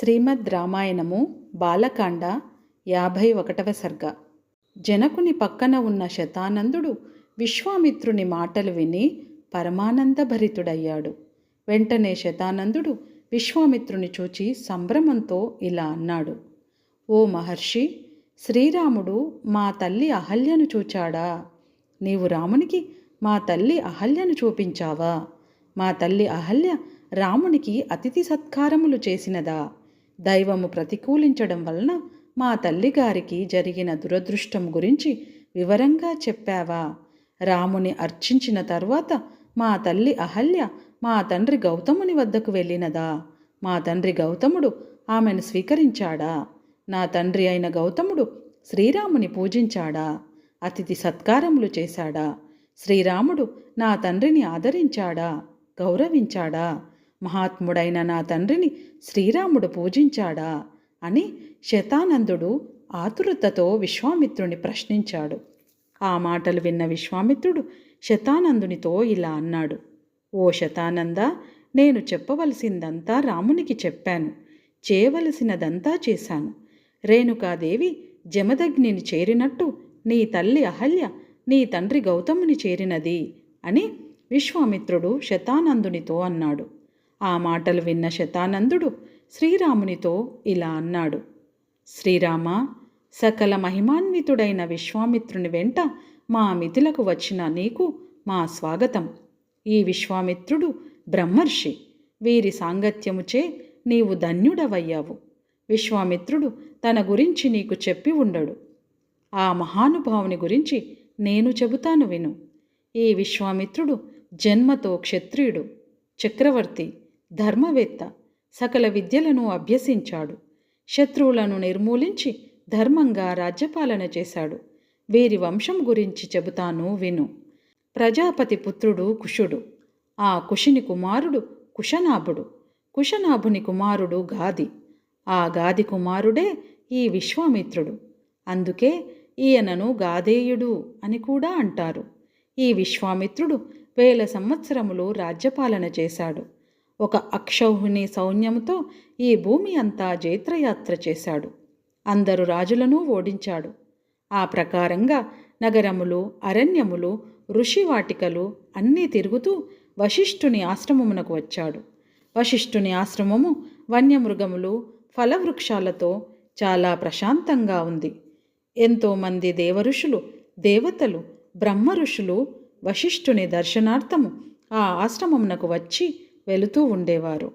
శ్రీమద్ రామాయణము బాలకాండ యాభై ఒకటవ సర్గ. జనకుని పక్కన ఉన్న శతానందుడు విశ్వామిత్రుని మాటలు విని పరమానందభరితుడయ్యాడు. వెంటనే శతానందుడు విశ్వామిత్రుని చూచి సంభ్రమంతో ఇలా అన్నాడు. ఓ మహర్షి శ్రీరాముడు మా తల్లి అహల్యను చూచాడా? నీవు రామునికి మా తల్లి అహల్యను చూపించావా? మా తల్లి అహల్య రామునికి అతిథి సత్కారములు చేసినదా? దైవము ప్రతికూలించడం వలన మా తల్లిగారికి జరిగిన దురదృష్టం గురించి వివరంగా చెప్పావా? రాముని అర్చించిన తర్వాత మా తల్లి అహల్య మా తండ్రి గౌతముని వద్దకు వెళ్ళినదా? మా తండ్రి గౌతముడు ఆమెను స్వీకరించాడా? నా తండ్రి అయిన గౌతముడు శ్రీరాముని పూజించాడా? అతిథి సత్కారములు చేశాడా? శ్రీరాముడు నా తండ్రిని ఆదరించాడా? గౌరవించాడా? మహాత్ముడైన నా తండ్రిని శ్రీరాముడు పూజించాడా అని శతానందుడు ఆతురతతో విశ్వామిత్రుని ప్రశ్నించాడు. ఆ మాటలు విన్న విశ్వామిత్రుడు శతానందునితో ఇలా అన్నాడు. ఓ శతానంద నేను చెప్పవలసిందంతా రామునికి చెప్పాను. చేయవలసినదంతా చేశాను. రేణుకాదేవి జమదగ్నిని చేరినట్టు నీ తల్లి అహల్య నీ తండ్రి గౌతముని చేరినది అని విశ్వామిత్రుడు శతానందునితో అన్నాడు. ఆ మాటలు విన్న శతానందుడు శ్రీరామునితో ఇలా అన్నాడు. శ్రీరామ సకల మహిమాన్వితుడైన విశ్వామిత్రుని వెంట మా మిథులకు వచ్చిన నీకు మా స్వాగతం. ఈ విశ్వామిత్రుడు బ్రహ్మర్షి. వీరి సాంగత్యముచే నీవు ధన్యుడవయ్యావు. విశ్వామిత్రుడు తన గురించి నీకు చెప్పి ఉండడు ఆ మహానుభావుని గురించి నేను చెబుతాను విను. ఈ విశ్వామిత్రుడు జన్మతో క్షత్రియుడు. చక్రవర్తి ధర్మవేత్త సకల విద్యలను అభ్యసించాడు. శత్రువులను నిర్మూలించి ధర్మంగా రాజ్యపాలన చేశాడు. వీరి వంశం గురించి చెబుతాను విను. ప్రజాపతి పుత్రుడు కుషుడు. ఆ కుషిని కుమారుడు కుశనాభుడు. కుశనాభుని కుమారుడు గాది. ఆ గాది కుమారుడే ఈ విశ్వామిత్రుడు. అందుకే ఈయనను గాదేయుడు అని కూడా అంటారు. ఈ విశ్వామిత్రుడు వేల సంవత్సరములు రాజ్యపాలన చేశాడు. ఒక అక్షౌహిణి సౌన్యముతో ఈ భూమి అంతా జైత్రయాత్ర చేశాడు. అందరు రాజులను ఓడించాడు. ఆ ప్రకారంగా నగరములు అరణ్యములు ఋషివాటికలు అన్నీ తిరుగుతూ వశిష్ఠుని ఆశ్రమమునకు వచ్చాడు. వశిష్ఠుని ఆశ్రమము వన్యమృగములు ఫలవృక్షాలతో చాలా ప్రశాంతంగా ఉంది. ఎంతోమంది దేవఋషులు దేవతలు బ్రహ్మ ఋషులు వశిష్ఠుని దర్శనార్థము ఆ ఆశ్రమమునకు వచ్చి వెళుతూ ఉండేవారు.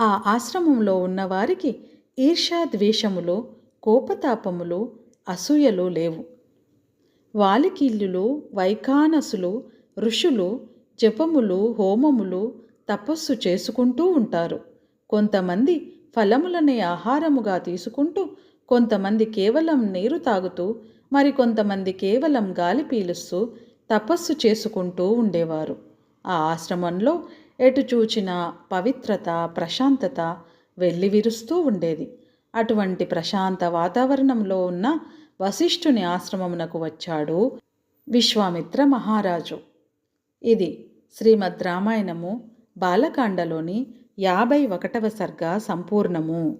ఆ ఆశ్రమంలో ఉన్నవారికి ఈర్ష్యాద్వేషములు కోపతాపములు అసూయలు లేవు. వాలికీల్లులు వైకానసులు ఋషులు జపములు హోమములు తపస్సు చేసుకుంటూ ఉంటారు. కొంతమంది ఫలములనే ఆహారముగా తీసుకుంటూ కొంతమంది కేవలం నీరు తాగుతూ మరికొంతమంది కేవలం గాలి పీలుస్తూ తపస్సు చేసుకుంటూ ఉండేవారు. ఆ ఆశ్రమంలో ఎటు చూచిన పవిత్రత ప్రశాంతత వెల్లివిరుస్తూ ఉండేది. అటువంటి ప్రశాంత వాతావరణంలో ఉన్న వశిష్ఠుని ఆశ్రమమునకు వచ్చాడు విశ్వామిత్ర మహారాజు. ఇది శ్రీమద్ రామాయణము బాలకాండలోని యాభై ఒకటవ సర్గ సంపూర్ణము.